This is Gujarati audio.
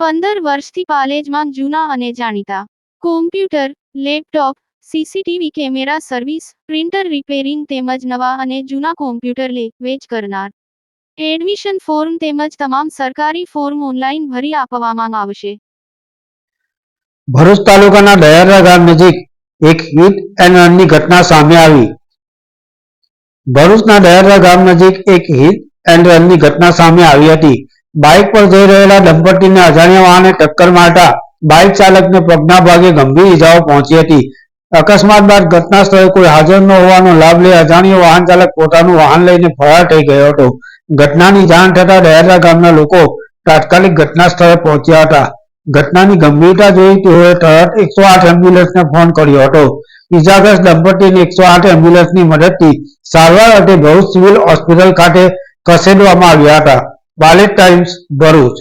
પંદર વર્ષથી પાલેજમાં જૂના અને જાણીતા. Computer laptop CCTV camera service printer repairing તેમજ નવા અને જૂના કોમ્પ્યુટર લે, વેચ કરનાર. એડમિશન ફોર્મ તેમજ તમામ સરકારી ફોર્મ ઓનલાઈન ભરી આપવામાં આવશે. ભરૂચ તાલુકાના દયારા ગામ નજીક એક હિટ એન્ડ રનની ઘટના સામે આવી. ભરૂચના દયારા ગામ નજીક એક હિટ એન્ડ રનની ઘટના સામે આવી હતી. બાઇક પર જઈ રહેલા દંપતીને અજાણ્યા વાહને ટક્કર મારતા બાઇક ચાલકને પગના ભાગે ગંભીર ઇજાઓ પહોંચી હતી. અકસ્માત બાદ ઘટના સ્થળે કોઈ હાજર ન હોવાનો લાભ લઈ અજાણ્યો વાહન ચાલક પોતાનું વાહન લઈને ફરાર થઈ ગયો હતો. ઘટનાની જાણ થતા દયારા ગામના લોકો તાત્કાલિક ઘટના સ્થળે પહોંચ્યા હતા. ઘટનાની ગંભીરતા જોઈ તેઓએ તરત એકસો આઠ એમ્બ્યુલન્સને ફોન કર્યો હતો. ઇજાગ્રસ્ત દંપતીને એકસો આઠ એમ્બ્યુલન્સની મદદથી સારવાર અર્થે ભરૂચ સિવિલ હોસ્પિટલ ખાતે ખસેડવામાં આવ્યા હતા. બાલેટ ટાઈમ્સ ભરૂચ